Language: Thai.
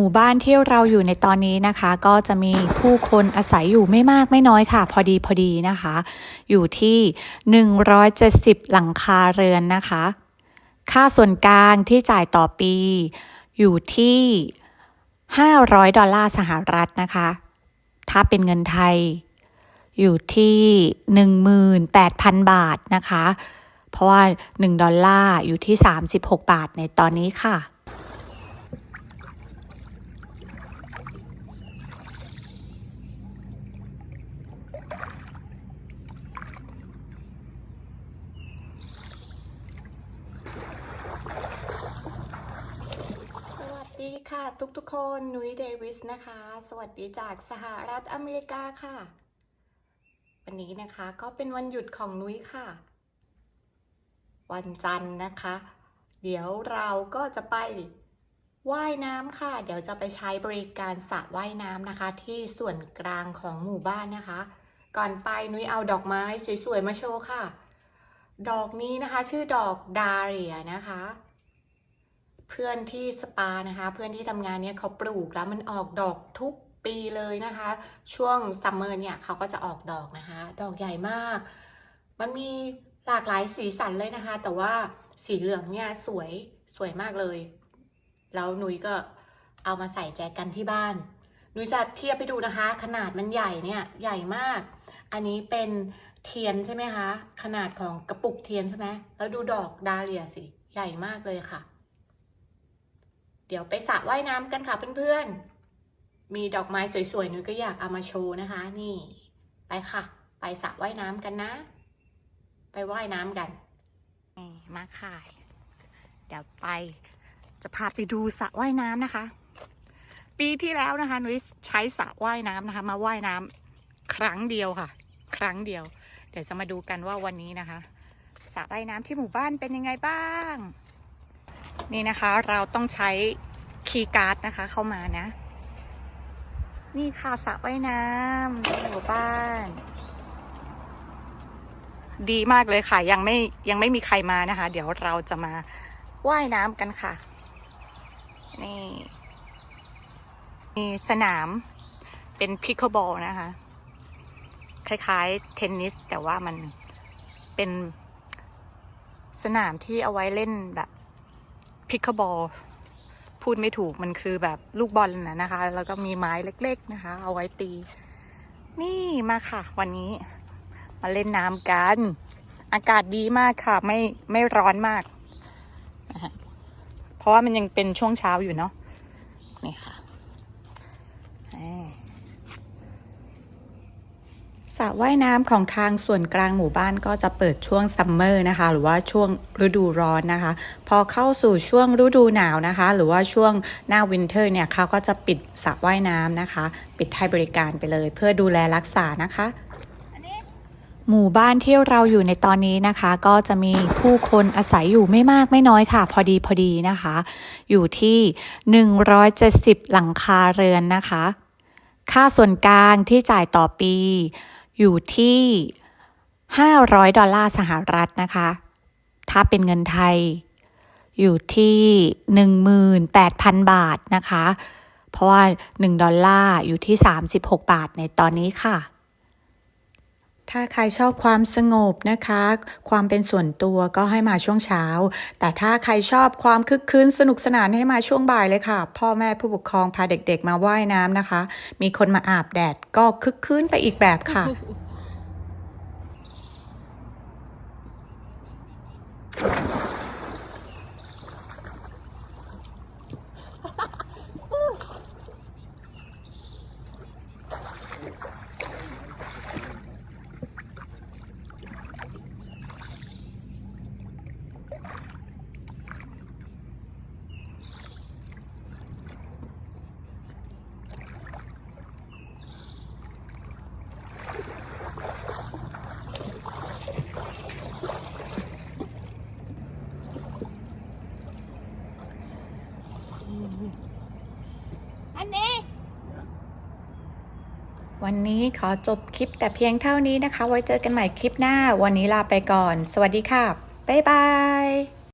หมู่บ้านที่เราอยู่ในตอนนี้นะคะ ก็จะมีผู้คนอาศัยอยู่ไม่มากไม่น้อยค่ะ พอดีพอดีนะคะ อยู่ที่ 170 หลังคาเรือนนะคะ ค่าส่วนกลางที่จ่ายต่อปี อยู่ที่ 500 ดอลลาร์สหรัฐนะคะ ถ้าเป็นเงินไทย อยู่ที่ 18,000 บาทนะคะ เพราะว่า 1 ดอลลาร์อยู่ที่ 36 บาทในตอนนี้ค่ะ สวัสดี ค่ะทุกๆคนนุ้ยเดวิสนะคะ สวัสดีจากสหรัฐอเมริกาค่ะ วันนี้นะคะก็เป็นวันหยุดของนุ้ยค่ะ วันจันทร์นะคะ เดี๋ยวเราก็จะไปว่ายน้ำค่ะ เดี๋ยวจะไปใช้บริการสระว่ายน้ำนะคะ ที่ส่วนกลางของหมู่บ้านนะคะ ก่อนไปนุ้ยเอาดอกไม้สวยๆมาโชว์ค่ะ ดอกนี้นะคะชื่อดอกดาเรียนะคะ เพื่อนที่สปานะคะ เพื่อนที่ทำงานเนี่ยเขาปลูกแล้วมันออกดอกทุกปีเลยนะคะ ช่วงซัมเมอร์เนี่ยเขาก็จะออกดอกนะคะ ดอกใหญ่มาก มันมีหลากหลายสีสันเลยนะคะ แต่ว่าสีเหลืองเนี่ยสวยสวยมากเลย แล้วนุ้ยก็เอามาใส่แจกันที่บ้าน นุ้ยจะเทียบไปดูนะคะ ขนาดมันใหญ่เนี่ยใหญ่มาก อันนี้เป็นเทียนใช่ไหมคะ ขนาดของกระปุกเทียนใช่ไหมแล้วดูดอกดาเลียสิ ใหญ่มากเลยค่ะ เดี๋ยวไปสระว่ายน้ำกันค่ะเพื่อนๆ มีดอกไม้สวยๆนุ้ยก็อยากเอามาโชว์นะคะ นี่ ไปค่ะ ไปสระว่ายน้ำกันนะ ไปว่ายน้ำกันมาค่ะ เดี๋ยวไป จะพาไปดูสระว่ายน้ำนะคะ ปีที่แล้วนะคะนุ้ยใช้สระว่ายน้ำนะคะ มาว่ายน้ำครั้งเดียวค่ะ ครั้งเดียว เดี๋ยวจะมาดูกันว่าวันนี้นะคะสระว่ายน้ำที่หมู่บ้านเป็นยังไงบ้าง นี่นะคะเราต้องใช้คีย์การ์ดนะคะเข้ามานะ นี่ค่ะสระว่ายน้ำในหมู่บ้าน ดีมากเลยค่ะ ยังไม่ยังไม่มีใครมานะคะ เดี๋ยวเราจะมาว่ายน้ำกันค่ะ นี่มีสนามเป็นพิ c คบอลนะคะ คล้ายๆเทนนิส แต่ว่ามันเป็นสนามที่เอาไว้เล่นแบบ พิ c ค l บอลพูดไม่ถูกมันคือแบบลูกบอลนะนะคะ แล้วก็มีไม้เล็ก ๆนะคะ เอาไว้ตี นี่มาค่ะ วันนี้ มาเล่นน้ำกัน อากาศดีมากค่ะ ไม่ไม่ร้อนมากนะฮะเพราะว่ามันยังเป็นช่วงเช้าอยู่เนาะนี่ค่ะ สระว่ายน้ำของทางส่วนกลางหมู่บ้านก็จะเปิดช่วงซัมเมอร์นะคะ หรือว่าช่วงฤดูร้อนนะคะ พอเข้าสู่ช่วงฤดูหนาวนะคะ หรือว่าช่วงหน้าวินเทอร์เนี่ยเขาก็จะปิดสระว่ายน้ำนะคะ ปิดให้บริการไปเลย เพื่อดูแลรักษานะคะหมู่บ้านที่เราอยู่ในตอนนี้นะคะ ก็จะมีผู้คนอาศัยอยู่ไม่มากไม่น้อยค่ะ พอดีพอดีนะคะ อยู่ที่ 170 หลังคาเรือนนะคะ ค่าส่วนกลางที่จ่ายต่อปี อยู่ที่ 500 ดอลลาร์สหรัฐนะคะ ถ้าเป็นเงินไทยอยู่ที่ 18,000 บาทนะคะ เพราะว่า 1 ดอลลาร์อยู่ที่ 36 บาทในตอนนี้ค่ะ ถ้าใครชอบความสงบนะคะ ความเป็นส่วนตัวก็ให้มาช่วงเช้า แต่ถ้าใครชอบความคึกคืนสนุกสนานให้มาช่วงบ่ายเลยค่ะ พ่อแม่ผู้ปกครองพาเด็กๆมาว่ายน้ำนะคะ มีคนมาอาบแดดก็คึกคืนไปอีกแบบค่ะ วันนี้ขอจบคลิปแต่เพียงเท่านี้นะคะ ไว้เจอกันใหม่คลิปหน้า วันนี้ลาไปก่อน สวัสดีค่ะ บ๊ายบาย